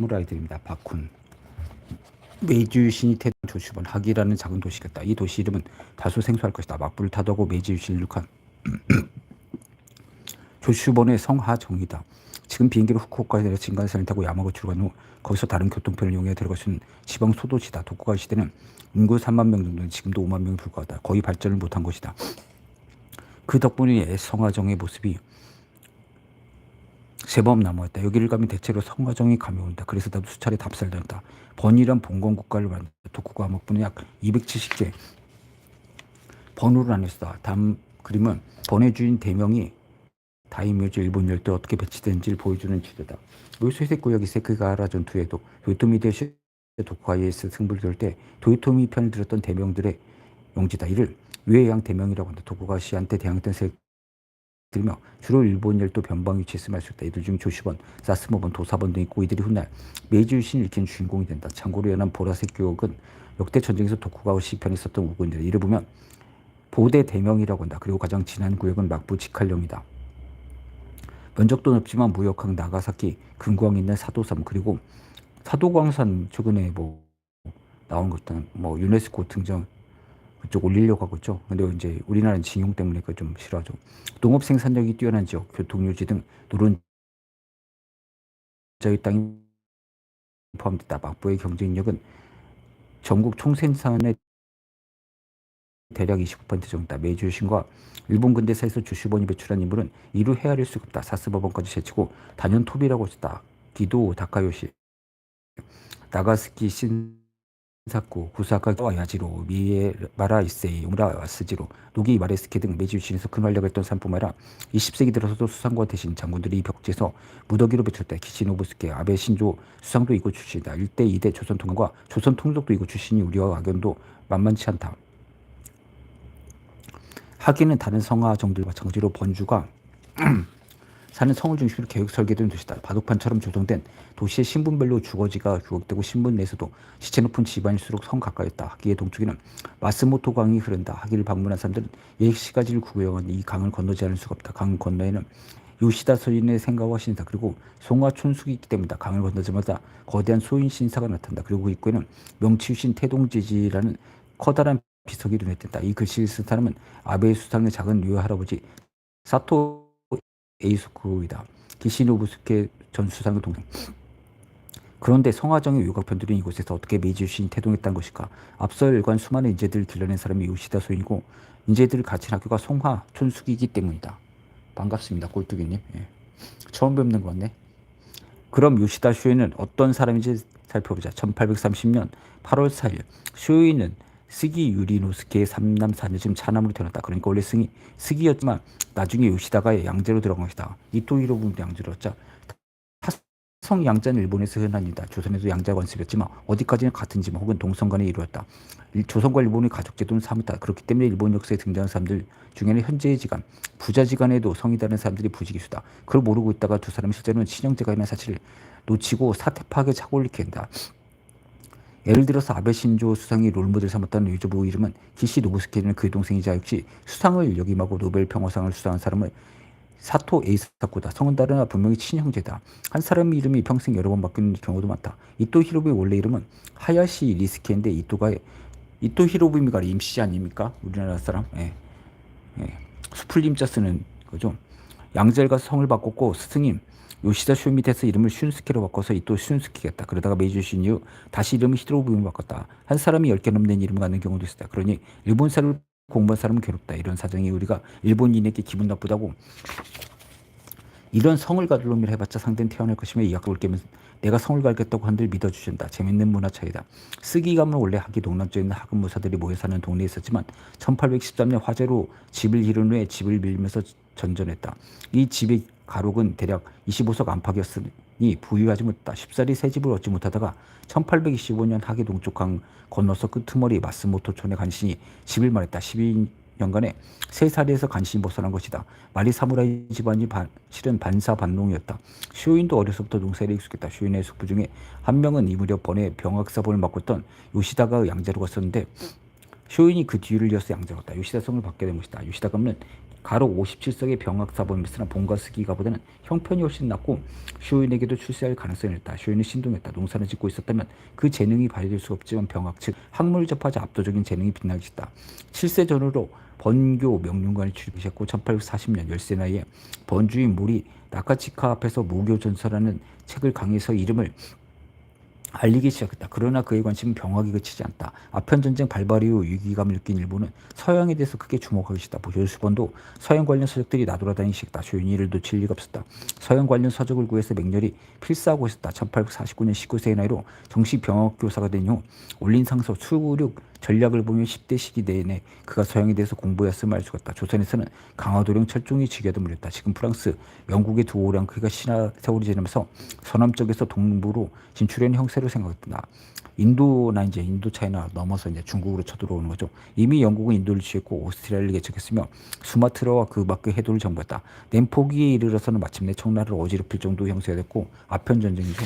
사무라이들입니다. 박훈. 메이지 신이 태동 조슈번 학이라는 작은 도시겠다. 이 도시 이름은 다소 생소할 것이다. 막불을 타도하고 메이지 유신을 육한 조슈번의 성하정이다. 지금 비행기로 후쿠오카에 내려 진간선을 타고 야마구치로 간후 거기서 다른 교통편을 이용해 들어가신 지방 소도시다. 도쿠가 시대는 인구 3만 명 정도는 지금도 5만 명에 불과하다. 거의 발전을 못한 것이다. 그 덕분에 성하정의 모습이 제법 남아있다. 여기를 가면 대체로 성화정이 감이 온다. 그래서 나도 수차례 답살당했다. 번이란 봉건 국가를 만든다. 독후가 암흑분은 약 270개 번호를 나눴다. 다음 그림은 번의 주인 대명이 다이묘지 일본 열도 어떻게 배치되는지를 보여주는 지도다. 묘소색 구역이 세크가라 전투에도 도요토미 대시 도쿠하이에서 승부를 겨룰 때 도요토미 편을 들었던 대명들의 용지다. 이를 유해양 대명이라고 한다. 도쿠가시한테 대항했던 세 들며 주로 일본 열도 변방 위치에 있음을 수 있다. 이들 중 조시번, 사스모번, 도사번 등이 있고 이들이 훗날 메이지 유신을 일으킨 주인공이 된다. 참고로 연한 보라색 교역은 역대 전쟁에서 도쿠가와 시편에 썼던 우군이다. 이를 보면 보대 대명이라고 한다. 그리고 가장 진한 구역은 막부 직할령이다. 면적도 넓지만 무역항 나가사키 금광 있는 사도섬 그리고 사도광산 최근에 뭐 나온 것들 뭐 유네스코 등장 그쪽 올리려고 하고 있죠. 근데 이제 우리나라는 징용 때문에 그 좀 싫어하죠. 농업 생산력이 뛰어난 지역, 교통유지 등 노른자의 땅이 포함됐다. 막부의 경쟁력은 전국 총생산의 대략 29% 정도다. 메이지 유신과 일본 근대사에서 주슈번이 배출한 인물은 이루 헤아릴 수가 없다. 사스버번까지 제치고 단연 톱이라고 했다. 기도 다카요시, 나가스키 신 사쿠, 구사카 와 야지로, 미에 마라 이세이, 우라 스지로, 노기 마레스케 등 메이지 유신에서 큰 활약을 했던 사람뿐만 아니라 20세기 들어서도 수상과 대신 장군들이 이 벽지에서 무더기로 배출했다. 키시노부스케, 아베 신조 수상도 이곳 출신이다. 1대 2대 조선 통일과 조선 통일도 이곳 출신이 우리와 악연도 만만치 않다. 하기는 다른 성하 정들과 마찬가지로 번주가 사는 성을 중심으로 계획 설계된 도시다. 바둑판처럼 조성된 도시의 신분별로 주거지가 규격되고 신분 내에서도 시체 높은 집안일수록 성 가까이였다. 하기의 동쪽에는 마스모토 강이 흐른다. 하기를 방문한 사람들은 예시가지를 구경한 이 강을 건너지 않을 수가 없다. 강 건너에는 요시다 서인의 생가와 신사 그리고 송화 촌숙이 있기 때문이다. 강을 건너자마자 거대한 소인 신사가 나타난다. 그리고 그 입구에는 명치유신 태동지지라는 커다란 비석이 눈에 띈다. 이 글씨를 쓴 사람은 아베 수상의 작은 류 할아버지 사토 에이소쿠이다. 기시노부스케 전 수상의 동생. 그런데 성화정의 요각편들은 이곳에서 어떻게 메이지 유신이 태동했다는 것일까? 앞서 일관 수많은 인재들을 길러낸 사람이 요시다 소인이고 인재들을 가진 학교가 송화 촌숙이기 때문이다. 반갑습니다. 꼴뚜기님. 예. 처음 뵙는 것 같네. 그럼 요시다 쇼이는 어떤 사람인지 살펴보자. 1830년 8월 4일 쇼이는 스기 유리노스케의 삼남 사녀 지금 차남으로 태어났다. 그러니까 원래 승이 스기였지만 나중에 요시다가 양제로 들어간 것이다. 이토히로 부분도 양제로였자 타성 양자는 일본에서 일이다. 조선에도 양자 관습이었지만 어디까지나 같은 집 혹은 동성 간에 이루었다. 일- 조선과 일본의 가족 제도는 사뭇다. 그렇기 때문에 일본 역사에 등장한 사람들 중에는 현재의 지간, 부자 지간에도 성이 다른 사람들이 부지기수다. 그걸 모르고 있다가 두 사람이 실제로는 친형제가라는 사실을 놓치고 사태 파악에 착오를 일으키게 된다. 예를 들어서 아베 신조 수상이 롤모델 삼았다는 유저부 이름은 기시 노부스케는 그의 동생이자 역시 수상을 역임하고 노벨 평화상을 수상한 사람은 사토 에이사쿠다. 성은 다르나 분명히 친형제다. 한 사람의 이름이 평생 여러 번 바뀌는 경우도 많다. 이토 히로부의 원래 이름은 하야시 리스케인데 이토가 이토 히로부미가 임씨 아닙니까? 우리나라 사람. 예. 예. 수풀림자 쓰는 거죠. 양젤과 성을 바꿨고 스승님 요시다 쇼 밑에서 이름을 슌스케로 바꿔서 이 또 슌스케겠다. 그러다가 메이지 신 이후 다시 이름을 히로부미로 바꿨다. 한 사람이 10개 넘는 이름을 갖는 경우도 있었다. 그러니 일본 사람을 공부한 사람은 괴롭다. 이런 사정이 우리가 일본인에게 기분 나쁘다고 이런 성을 가질 놈이라 해봤자 상대는 태어날 것이며 이 학급을 깨면 내가 성을 갈겠다고 한들 믿어주신다. 재밌는 문화 차이다. 쓰기 가면 원래 학기 동남쪽에 있는 학은 무사들이 모여 사는 동네에 있었지만 1813년 화재로 집을 잃은 후에 집을 밀면서 전전했다. 이 집의 가록은 대략 25석 안팎이었으니 부유하지 못했다. 쉽사리 새 집을 얻지 못하다가 1825년 하기 동쪽 강 건너서 끄트머리 마스모토촌에 간신히 집을 말했다. 12년간에 세 살에서 간신히 벗어난 것이다. 말이 사무라이 집안이 반, 실은 반사반농이었다. 쇼인도 어려서부터 농사에 익숙했다. 쇼인의 숙부 중에 한 명은 이 무렵 번에 병학사본을 맡고 있던 요시다가 양자로 갔었는데 쇼인이 그 뒤를 이어서 양자로 갔다. 요시다 성을 받게 된 것이다. 요시다 가문은 가로 57석의 병학사범이 쓰나 본가 쓰기가보다는 형편이 훨씬 낫고 쇼인에게도 출세할 가능성이 있다. 쇼인은 신동했다. 농사를 짓고 있었다면 그 재능이 발휘될 수 없지만 병학 즉 학문을 접하자 압도적인 재능이 빛나기 있다. 7세 전후로 번교 명륜관에 출입하셨고 1840년 10세 나이에 번주인 모리 나카치카 앞에서 무교전서라는 책을 강의해서 이름을 알리기 시작했다. 그러나 그의 관심은 병학이 그치지 않다. 아편 전쟁 발발 이후 위기감을 느낀 일본은 서양에 대해서 크게 주목하기 시작했다. 조수번도 서양 관련 서적들이 나돌아다니기 시작했다. 조인이를 놓칠 리가 없었다. 서양 관련 서적을 구해서 맹렬히 필사하고 있었다. 1849년 19세의 나이로 정식 병학 교사가 된 후 올린 상서 수륙 전략을 보며 10대 시기 내내 그가 서양에 대해서 공부했음을 알 수가 있다. 조선에서는 강화도령 철종이 지게도 물렸다. 지금 프랑스, 영국의 두 오랑크가 신화 세월이 지나면서 서남 쪽에서 동부로 진출한 형세로 생각했다. 인도나 이제 인도 차이나 넘어서 이제 중국으로 쳐들어오는 거죠. 이미 영국은 인도를 취했고 오스트리아를 개척했으며 수마트라와 그 밖의 해도를 정복했다. 냄포기에 이르러서는 마침내 청나라를 어지럽힐 정도 형세가 됐고 아편 전쟁이죠.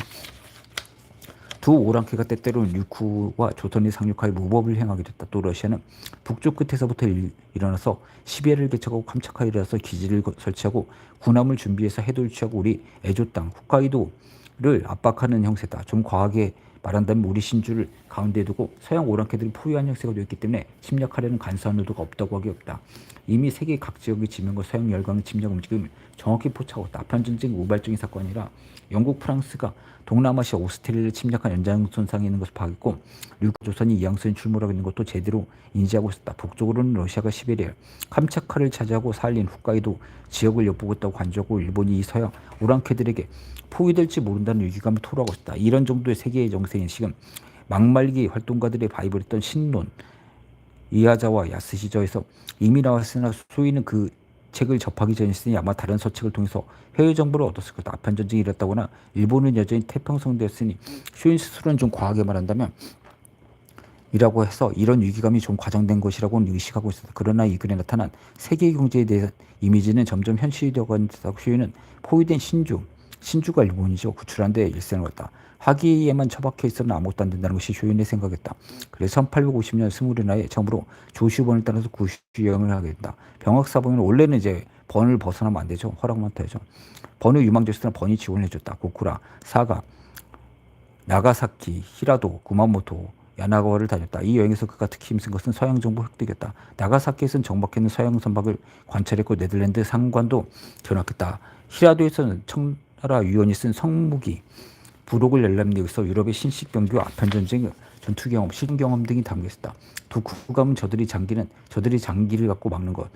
두 오랑캐가 때때로는 류쿠와 조선의 상륙하에 무법을 행하게 됐다. 또 러시아는 북쪽 끝에서부터 일, 일어나서 시베리아를 개척하고 캄차카에 일어나서 기지를 거- 설치하고 군함을 준비해서 해도를 취하고 우리 에조 땅 홋카이도를 압박하는 형세다. 좀 과하게 말한다면 우리 신주를 가운데 두고 서양 오랑캐들이 포위한 형세가 되었기 때문에 침략하려는 간사한 의도가 없다고 하기 없다. 이미 세계 각 지역의 지명과 서양 열강의 침략 움직임을 정확히 포착하고 있다. 아편전쟁 우발적인 사건이 아니라 영국, 프랑스가 동남아시아 오스트레일리아를 침략한 연장선상에 있는 것을 파악했고 류조선이 이양선에 출몰하고 있는 것도 제대로 인지하고 있었다. 북쪽으로는 러시아가 시베리아, 캄차카를 차지하고 살린 홋카이도 지역을 엿보고 있다고 간주하고 일본이 이 서양 오랑캐들에게 포위될지 모른다는 위기감을 토로하고 있다. 이런 정도의 세계의 정세인 지금 막말기 활동가들의 바이블했던 신론, 이하자와 야스시저에서 이미 나왔으나 소위는 그 책을 접하기 전이었으니 아마 다른 서책을 통해서 해외 정보를 얻었을 것이다. 아편 전쟁이 일었다거나 일본은 여전히 태평성되었으니 쇼인 스스로는 좀 과하게 말한다면 이라고 해서 이런 위기감이 좀 과장된 것이라고는 의식하고 있었다. 그러나 이 글에 나타난 세계 경제에 대한 이미지는 점점 현실이 듯하고 쇼인은 포위된 신주, 신주가 일본이죠. 구출한 데 일생을 했다. 하기에만 처박혀 있어는 아무것도 안 된다는 것이 쇼인의 생각이었다. 그래서 1850년 스물의 나이에 처음으로 조슈번을 따라서 구슈 여행을 하게 된다. 병학사범은 원래는 이제 번을 벗어나면 안 되죠. 허락만 타야죠. 번의 유망주였으나 번이 지원을 해줬다. 고쿠라, 사가, 나가사키, 히라도, 구마모토, 야나가와를 다녔다. 이 여행에서 그가 특히 힘쓴 것은 서양 정보 획득이었다. 나가사키에서는 정박했는 서양 선박을 관찰했고 네덜란드 상관도 견학했다. 히라도에서는 청나라 유언이 쓴 성무기, 부록을 열람내고서 유럽의 신식 병교 아편 전쟁 전투 경험, 신 경험 등이 담겨 있었다. 두 국감은 저들이 장기는 저들이 장기를 갖고 막는 것.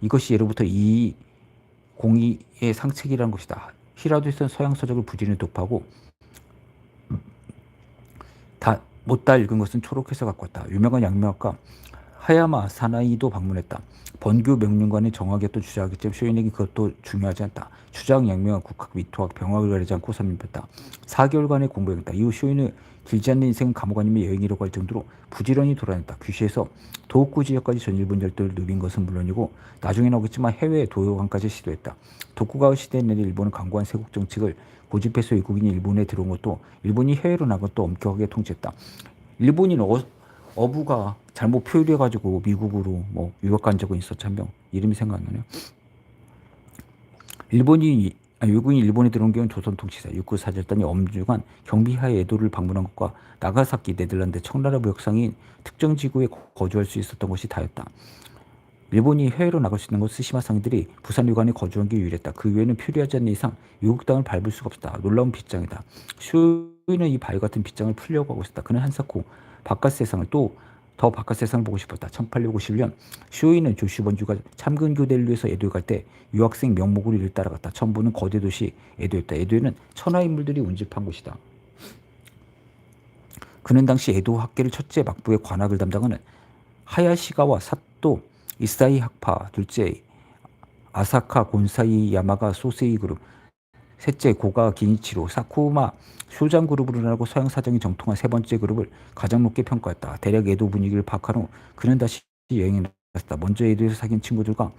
이것이 예로부터 이 공의의 상책이라는 것이다. 히라도에서는 서양 서적을 부진히 독파하고 다 못다 읽은 것은 초록해서 갖고 왔다. 유명한 양명학가 하야마 사나이도 방문했다. 번교 명륜관의 정학이었던 주자하겠지만 쇼인에게 그것도 중요하지 않다. 주장 양명학 국학 위토학 병학을 가리지 않고 선임했다. 4개월간의 공부했다. 이후 쇼인은 길지 않는 인생은 감옥 아니면 여행이라고 할 정도로 부지런히 돌아다녔다. 귀시에서 도호쿠 지역까지 전일본 열도를 누빈 것은 물론이고 나중에 나오겠지만 해외 도요관까지 시도했다. 도쿠가와 시대에 내린 일본은 강고한 세국 정책을 고집해서 외국인이 일본에 들어온 것도 일본이 해외로 나간 것도 엄격하게 통제했다. 일본인 어, 어부가 잘못 표류해가지고 미국으로 뭐 유학 간 적은 있었지 한 명. 이름이 생각 안 나네요. 일본이 아, 외국인이 일본에 들어온 경우는 조선 통치사 육군 사절단이 엄중한 경비하에 에도를 방문한 것과 나가사키 네덜란드 청나라 무역상인 특정 지구에 거- 거주할 수 있었던 것이 다였다. 일본이 해외로 나갈 수 있는 것 스시마 상인들이 부산 유관에 거주한 게 유일했다. 그 외에는 표류하지 않는 이상 유국 땅을 밟을 수가 없었다. 놀라운 빗장이다. 슈이는 이 바위 같은 빗장을 풀려고 하고 있었다. 그는 한사코 바깥 세상을 또 더 바깥 세상을 보고 싶었다. 1851년 쇼이는 조슈번주가 참근 교대를 위해서 에도에 갈 때 유학생 명목으로 이를 따라갔다. 보는 거대 도시 에도였다. 에도에는 천하 인물들이 운집한 곳이다. 그는 당시 에도 학계를 첫째 막부의 관학을 담당하는 하야시가와 사또 이사이 학파, 둘째 아사카 곤사이 야마가 소세이 그룹, 셋째 고가 기니치로 사쿠마 쇼장 그룹으로 나고 서양 사정이 정통한 세 번째 그룹을 가장 높게 평가했다. 대략 에도 분위기를 파악한 후 그는 다시 여행에 나갔다. 먼저 에도에서 사귄 친구들과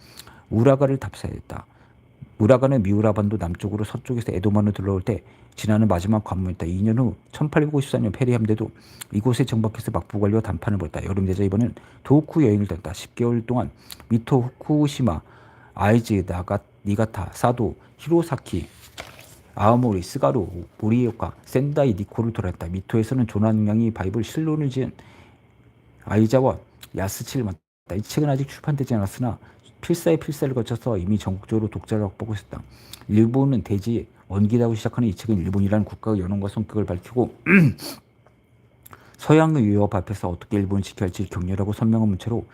우라가를 답사했다. 우라가는 미우라반도 남쪽으로 서쪽에서 에도만으로 들어올 때 지나는 마지막 관문이었다. 2년 후 1854년 페리 함대도 이곳에 정박해서 막부 관리와談판을 벌였다. 여름 되자 이번엔 도쿠 여행을 다녔다. 10개월 동안 미토 후쿠시마 아이즈, 나가, 니가타, 사도, 히로사키, 아오모리, 스가루, 모리오카, 센다이, 니코를 돌았다. 미토에서는 조난양이 바이블 실론을 지은 아이자와 야스치를 맡다. 이 책은 아직 출판되지 않았으나 필사의 필사를 거쳐서 이미 전국적으로 독자를 확보하고 있었다. 일본은 대지 원기라고 시작하는 이 책은 일본이라는 국가의 연원과 성격을 밝히고 서양의 위협 앞에서 어떻게 일본을 지켜야 할지 격렬하고 선명한 문체로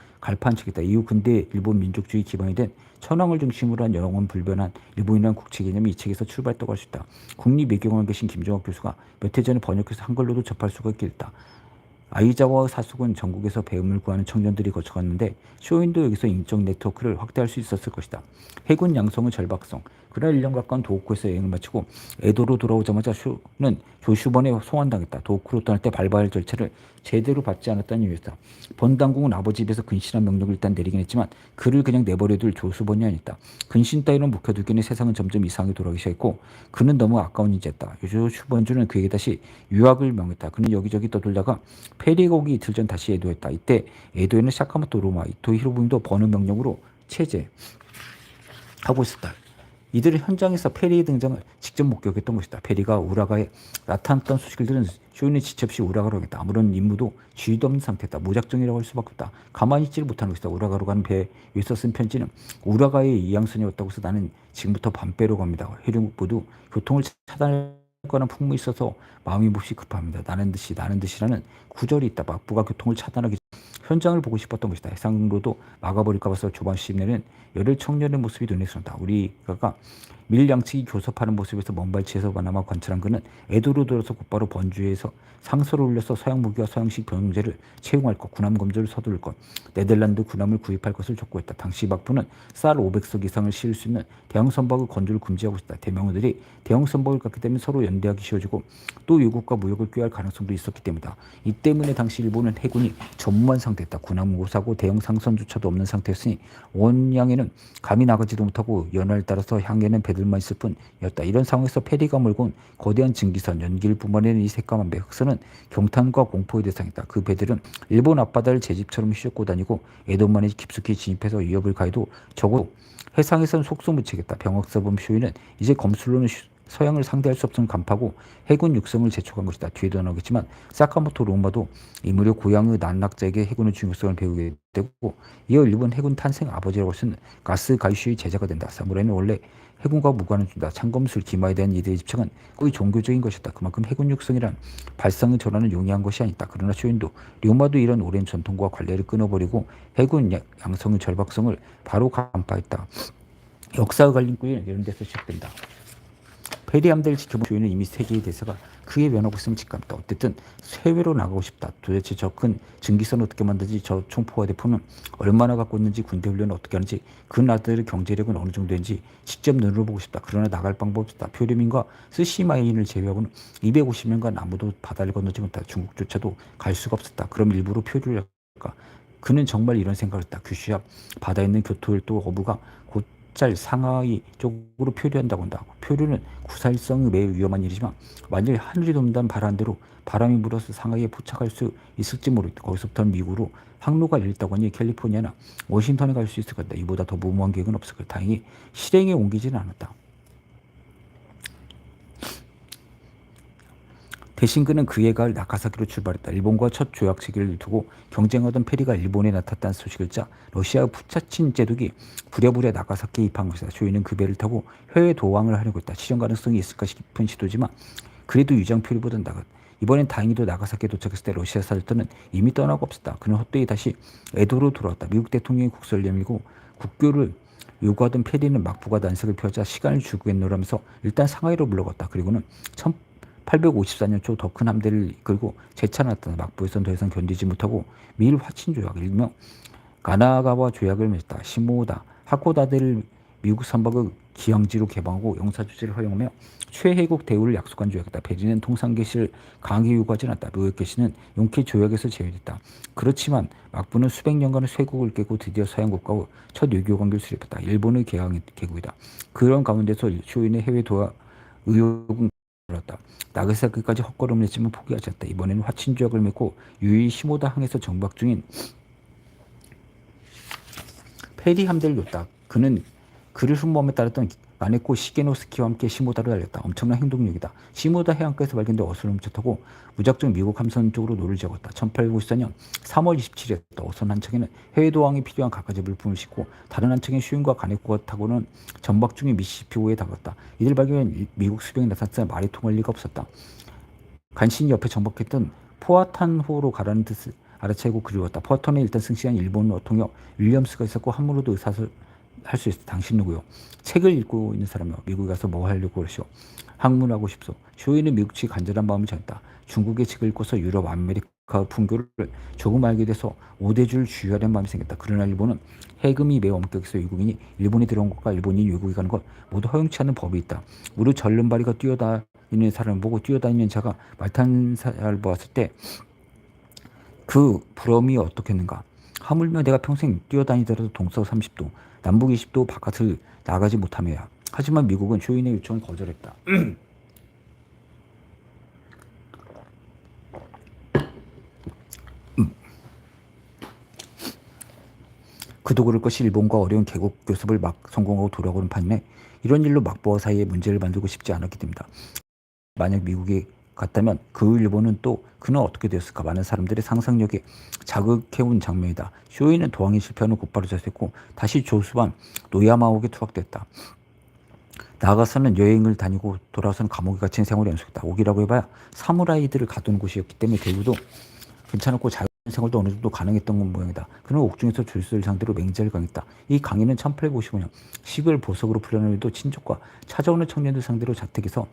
책이다. 이후 근대 일본 민족주의 기반이 된 천황을 중심으로 한 영원 불변한 일본이라는 국제 개념이 이 책에서 출발했다고 할 수 있다. 국립 외교관에 계신 김정학 교수가 몇 해 전에 번역해서 한글로도 접할 수가 있게 됐다. 아이자와 사숙은 전국에서 배움을 구하는 청년들이 거쳐갔는데 쇼윈도 여기서 인적 네트워크를 확대할 수 있었을 것이다. 해군 양성의 절박성. 그러나 1년 가까운 도호쿠에서 여행을 마치고 에도로 돌아오자마자 쇼는 조슈번에 소환당했다. 도호쿠로 떠날 때할 절차를 제대로 받지 않았다는 이유였다. 번당국은 아버지 입에서 근신한 명령을 일단 내리긴 했지만 그를 그냥 내버려둘 조수번이 아니다. 근신 따위로 묵혀두기는 세상은 점점 이상하게 돌아가기 시작했고 그는 너무 아까운 인재였다. 조슈번주는 그에게 다시 유학을 명했다. 그는 여기저기 떠돌다가 페리가 오기 이틀 전 다시 에도했다. 이때 에도에는 샤카모토 로마, 이토 히로부미도 버는 명령으로 체제 하고 있었다. 이들은 현장에서 페리의 등장을 직접 목격했던 것이다. 페리가 우라가에 나타났던 소식을 들은 쇼인의 지체 없이 우라가로 가겠다. 아무런 임무도 지휘도 없는 상태였다. 무작정이라고 할 수밖에 없다. 가만히 있지를 못하는 것이다. 우라가로 가는 배에 위에서 쓴 편지는 우라가의 이양선이었다고 해서 나는 지금부터 밤배로 갑니다. 해륙 모두 교통을 차단할 거나 풍문이 있어서 마음이 몹시 급합니다. 나는 듯이 나는 듯이라는 구절이 있다. 막부가 교통을 차단하기 전 현장을 보고 싶었던 것이다. 해상로도 막아버릴까 봐서 조바심내는 열혈 청년의 모습이 눈에 들어온다. 우리가 밀양측이 교섭하는 모습에서 먼발치에서 바나마 관찰한 그는 에도로 들어서 곧바로 번주에서 상소를 올려서 서양 무기와 서양식 병제를 채용할 것, 군함 검조를 서두를 것, 네덜란드 군함을 구입할 것을 촉구했다. 당시 막부는 쌀 500석 이상을 실을 수 있는 대형 선박의 건조를 금지하고 있다. 대명들이 대형 선박을 갖기 때문에 서로 연대하기 쉬워지고 또 외국과 무역을 꾀할 가능성도 있었기 때문이다. 이때 문에 당시 일본은 해군이 전무한 상태였다. 군함 무사고 대형 상선조차도 없는 상태였으니 원양에는 감히 나가지도 못하고 연화를 따라서 향에는 배들만 있을 뿐이었다. 이런 상황에서 페리가 몰고 온 거대한 증기선, 연기를 뿜어내는 이 새까만 배 흑선은 경탄과 공포의 대상이다. 그 배들은 일본 앞바다를 제 집처럼 휘젓고 다니고 에도만에 깊숙이 진입해서 위협을 가해도 적어도 해상에선 속수무책했다. 병역사범 쇼이는 이제 검술로는 서양을 상대할 수 없는 간파고 해군 육성을 제촉한 것이다. 뒤에도 나오겠지만 사카모토 로마도 이 무렵 고향의 난락자에게 해군의 중요성을 배우게 되고 이어 일본 해군 탄생 아버지라고 쓰는 가스 가이슈의 제자가 된다. 사무라이는 원래 해군과 무관을 준다. 창검술 기마에 대한 이들의 집착은 거의 종교적인 것이다. 그만큼 해군 육성이란 발상의 전환을 용이한 것이 아니다. 그러나 쇼인도 로마도 이런 오랜 전통과 관례를 끊어버리고 해군 양성의 절박성을 바로 간파했다. 역사의 갈림길은 이런 데서 시작된다. 페리함대를 지켜본 조인은 이미 세계의 대세가 크게 변하고 있음을 직감했다. 어쨌든 해외로 나가고 싶다. 도대체 저 큰 증기선을 어떻게 만들지 저 총포화 대포는 얼마나 갖고 있는지 군대 훈련을 어떻게 하는지 그 나라들의 경제력은 어느 정도인지 직접 눈으로 보고 싶다. 그러나 나갈 방법 없다. 표류민과 스시마인을 제외하고는 250년간 아무도 바다를 건너지 못하다. 중국조차도 갈 수가 없었다. 그럼 일부러 표류를 할까? 그는 정말 이런 생각을 했다. 규슈 앞 바다에 있는 교토일도 어부가 곧짤 상하이 쪽으로 표류한다고 한다. 표류는 구사일성이 매우 위험한 일이지만 만일 하늘이 돕는다는 바람대로 바람이 불어서 상하이에 포착할 수 있을지 모르겠다. 거기서부터는 미국으로 항로가 열렸다고 하니 캘리포니아나 워싱턴에 갈 수 있을 것이다. 이보다 더 무모한 계획은 없을 것이다. 다행히 실행에 옮기지는 않았다. 대신 그는 그에 가을 나카사키로 출발했다. 일본과 첫 조약 체결을 두고 경쟁하던 페리가 일본에 나탔다는 소식을 짜 러시아의 푸차친 제독이 부랴부랴 나카사키에 입한 것이다. 조이는 그 배를 타고 해외 도항을 하려고 했다. 실현 가능성이 있을까 싶은 시도지만 그래도 유장 표류보단 나갔. 이번엔 다행히도 나가사키에 도착했을 때 러시아 사절단은 이미 떠나고 없었다. 그는 헛되이 다시 에도로 돌아왔다. 미국 대통령이 국서를 내밀고 국교를 요구하던 페리는 막부가 난색을 펴자 시간을 주겠노라면서 일단 상하이로 물러갔다. 그리고는 854년 초 더 큰 함대를 이끌고 재차 나타나 막부에선 더 이상 견디지 못하고 미일 화친 조약 일명 가나가와 조약을 맺었다. 시모다 하코다대를 미국 선박의 기항지로 개방하고 용사 주재를 허용하며 최혜국 대우를 약속한 조약이다. 베리는 통상 개시를 강하게 요구하지 않았다. 묘역 개시는 용케 조약에서 제외됐다. 그렇지만 막부는 수백 년간의 쇄국을 깨고 드디어 서양국가와 첫 외교 관계를 수립했다. 일본의 개항 개국이다. 그런 가운데서 쇼인의 해외 도하 의혹은 들었다. 나가사키까지 헛걸음을 했지만 포기하지 않다. 이번에는 화친 조약을 맺고 유이 시모다 항에서 정박 중인 페리 함대를 놓다. 그는 그를 순범에 따랐던 마네코 시게노스키와 함께 시모다를 달렸다. 엄청난 행동력이다. 시모다 해안가에서 발견된 어선을 훔쳐타고 무작정 미국 함선 쪽으로 노를 지었다. 1854년 3월 27일 어선 한 척에는 해외 도항에 필요한 갖가지 물품을 싣고 다른 한 척엔 슈인과 가네코가 타고는 전박 중에 미시시피호에 다갔다. 이들 발견한 미국 수병이 나타났으나 말이 통할 리가 없었다. 간신히 옆에 정박했던 포아탄호로 가라는 뜻을 알아채고 그리웠다. 포아탄에 일단 승시한 일본 어통역 윌리엄스가 있었고 함으로도 의사설 할 수 있어. 당신 누구요? 책을 읽고 있는 사람이요. 미국에 가서 뭐 하려고 그러시오? 학문하고 싶소. 쇼이는 미국 측 간절한 마음을 전했다. 중국의 책을 읽고서 유럽, 아메리카 풍교를 조금 알게 돼서 오대줄 주의하려는 마음이 생겼다. 그러나 일본은 해금이 매우 엄격해서 외국인이 일본에 들어온 것과 일본인이 외국에 가는 것 모두 허용치 않는 법이 있다. 우리 절름발이가 뛰어다니는 사람을 보고 뛰어다니는 자가 말 타는 사람을 보았을 때 그 부러움이 어떻겠는가? 하물며 내가 평생 뛰어다니더라도 동서 30도, 남북 20도 바깥을 나가지 못하며야. 하지만 미국은 쇼인의 요청을 거절했다. 그도 그럴 것이 일본과 어려운 개국 교섭을 막 성공하고 돌아오는 반면에 이런 일로 막부와 사이에 문제를 만들고 싶지 않았기 때문이다. 만약 미국에 갔다면 그 일본은 또 그는 어떻게 되었을까 많은 사람들의 상상력에 자극해온 장면이다. 쇼이는 도항에 실패하는 곧바로 자수했고 다시 조수반 노야마옥에 투박됐다. 나아가서는 여행을 다니고 돌아와서는 감옥에 갇힌 생활을 연속했다. 옥이라고 해봐야 사무라이들을 가둔 곳이었기 때문에 대우도 괜찮았고 자연 생활도 어느 정도 가능했던 건 모양이다. 그는 옥중에서 줄수를 상대로 맹자를 강했다. 이 강의는 1855년 10월 보석으로 풀려난 후에도 친족과 찾아오는 청년들 상대로 자택에서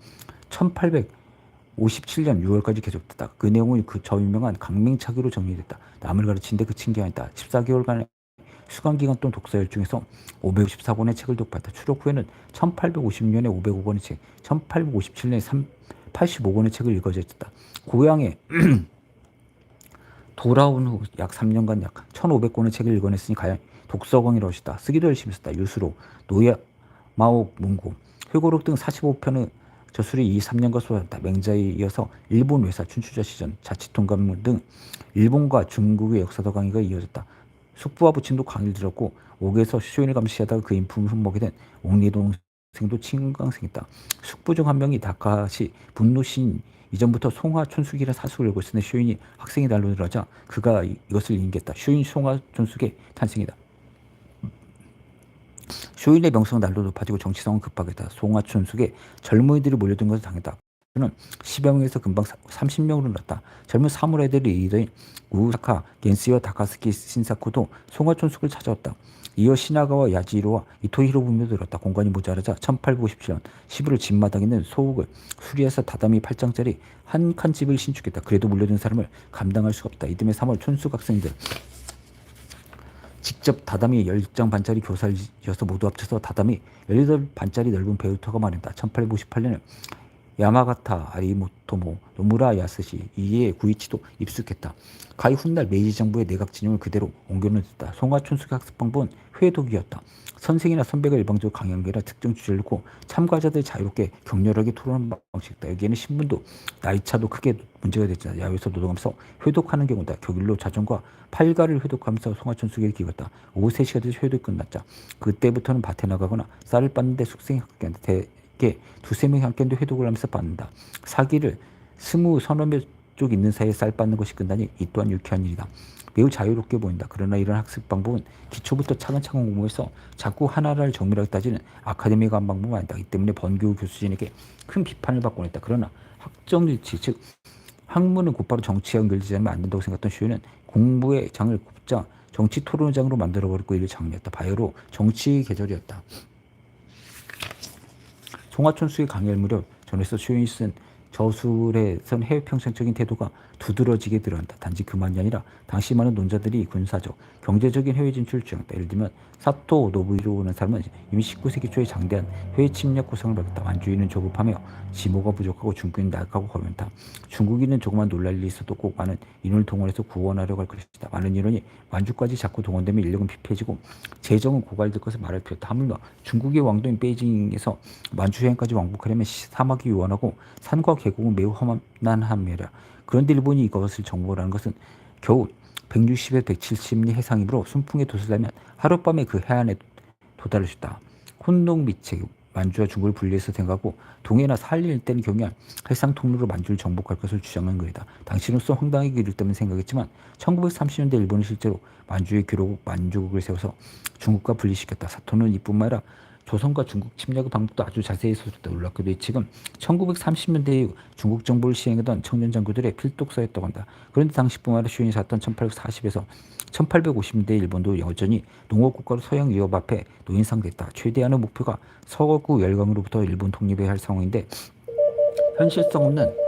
1857년 6월까지 계속됐다. 그 내용은 그 저 유명한 강맹차기로 정리됐다. 남을 가르치는데 그친 게 아니다. 14개월간의 수강 기간 동안 독서 열 중에서 554권의 책을 독봤다. 추록 후에는 1850년에 505권의 책, 1857년에 85권의 책을 읽어졌다. 고향에 돌아온 후 약 3년간 약 1,500권의 책을 읽어냈으니 가연 독서광이라고 시다. 쓰기도 열심히 썼다. 유수로, 노예, 마옥, 문고, 회고록 등 45편의 저술을 이 3년간 쏟았다. 맹자에 이어서 일본 외사, 춘추자 시전, 자치통감문 등 일본과 중국의 역사도 강의가 이어졌다. 숙부와 부친도 강의를 들었고 옥에서 쇼인을 감시하다가 그 인품을 흠먹게 된 옥리 동생도 친강생했다. 숙부 중 한 명이 다카시 분노신 이전부터 송화 촌숙이라 사숙을 열고 있었는데 쇼인이 학생이 날로 들어자 그가 이- 이것을 인계했다. 쇼인 송화 촌숙의 탄생이다. 쇼인의 명성은 날로 높아지고 정치성은 급하겠다. 송화 촌숙의 젊은이들이 몰려든 것을 당했다. 그는 10여 명에서 금방 30명으로 늘었다. 젊은 사무라이들이 리더인 우사카, 겐스와 다카스키 신사쿠도 송화촌숙을 찾아왔다. 이어 시나가와 야지로와 이토히로 부미도 들었다. 공간이 모자라자 1857년 11월 집마당에 있는 소옥을 수리해서 다다미 8장짜리 한 칸 집을 신축했다. 그래도 물려든 사람을 감당할 수가 없다. 이듬해 3월 촌숙 학생들 직접 다다미 10장 반짜리 교사를 지어서 모두 합쳐서 다다미 18반짜리 넓은 배우터가 마련다. 1858년에 야마가타, 아리모토모, 노무라 야스시, 이에 구이치도 입숙했다. 가히 훗날 메이지 정부의 내각 진영을 그대로 옮겨놓았다. 송화촌숙 학습 방법은 회독이었다. 선생이나 선배가 일방적으로 아니라 특정 주제를 놓고 참가자들 자유롭게 격렬하게 토론하는 방식이다. 여기에는 신분도 나이차도 크게 문제가 됐잖아. 야외에서 노동하면서 회독하는 경우다. 격일로 자전과 팔가를 회독하면서 송화촌숙에게 기웠다. 오후 3시가 돼서 회독이 끝났자. 그때부터는 밭에 나가거나 쌀을 빻는데 숙생이 함께한다. 대개 두세 명이 함께한데 회독을 하면서 빻는다. 사기를 스무 서너 쪽 있는 사이에 쌀 빻는 것이 끝나니 이 또한 유쾌한 일이다. 매우 자유롭게 보인다. 그러나 이런 학습 방법은 기초부터 차근차근 공부해서 자꾸 하나를 정밀하게 따지는 아카데미가 한 방법은 아니다. 이 때문에 번교 교수진에게 큰 비판을 받곤 했다. 그러나 학정일치, 즉 학문은 곧바로 정치와 연결되지 않으면 안 된다고 생각했던 쇼는 공부의 장을 곱자 정치 토론장으로 만들어버렸고 이를 장려했다. 바야로 정치 계절이었다. 송화촌수의 강의할 무렵 전에서 쇼인이 쓴 저술에 선 해외 평생적인 태도가 두드러지게 드러난다. 단지 그만이 아니라 당시 많은 논자들이 군사적, 경제적인 해외 진출을 주장했다. 예를 들면 사토 노부히로라는 사람은 이미 19세기 초에 장대한 해외 침략 구상을 받았다. 완주인은 조급하며 지모가 부족하고 중국인은 낙하고 거면다. 중국인은 조그만 놀랄 일이 있어도 꼭 많은 인원을 동원해서 구원하려고 할 것이다. 많은 인원이 완주까지 자꾸 동원되면 인력은 피폐해지고 재정은 고갈될 것을 말할 필요 없다. 하물며 중국의 왕도인 베이징에서 만주해안까지 왕복하려면 시- 사막이 요원하고 산과 계곡은 매우 험한 함이라. 그런데 일본이 이것을 정복하는 것은 겨우 160에서 170리 해상이므로 순풍에 도슬려면 하룻밤에 그 해안에 도달할 수 있다. 혼동 미책 만주와 중국을 분리해서 생각하고 동해나 살리 일대는 경유한 해상 통로로 만주를 정복할 것을 주장한 것이다. 당시로서 황당하게 이를 때면 생각했지만 1930년대 일본은 실제로 만주의 기록 만주국을 세워서 중국과 분리시켰다. 사토는 이뿐만 아니라 조선과 중국 침략의 방법도 아주 자세히 소설다 놀랍게도 이 책은 1930년대에 중국 정부를 시행하던 청년 장교들의 필독서였다고 한다. 그런데 당시뿐만 아니라 쇼인이 샀던 1840에서 1850년대 일본도 여전히 농업국가로 서양 위협 앞에 노인 상태했다. 최대한의 목표가 서구 열강으로부터 일본 독립해야 할 상황인데 현실성 없는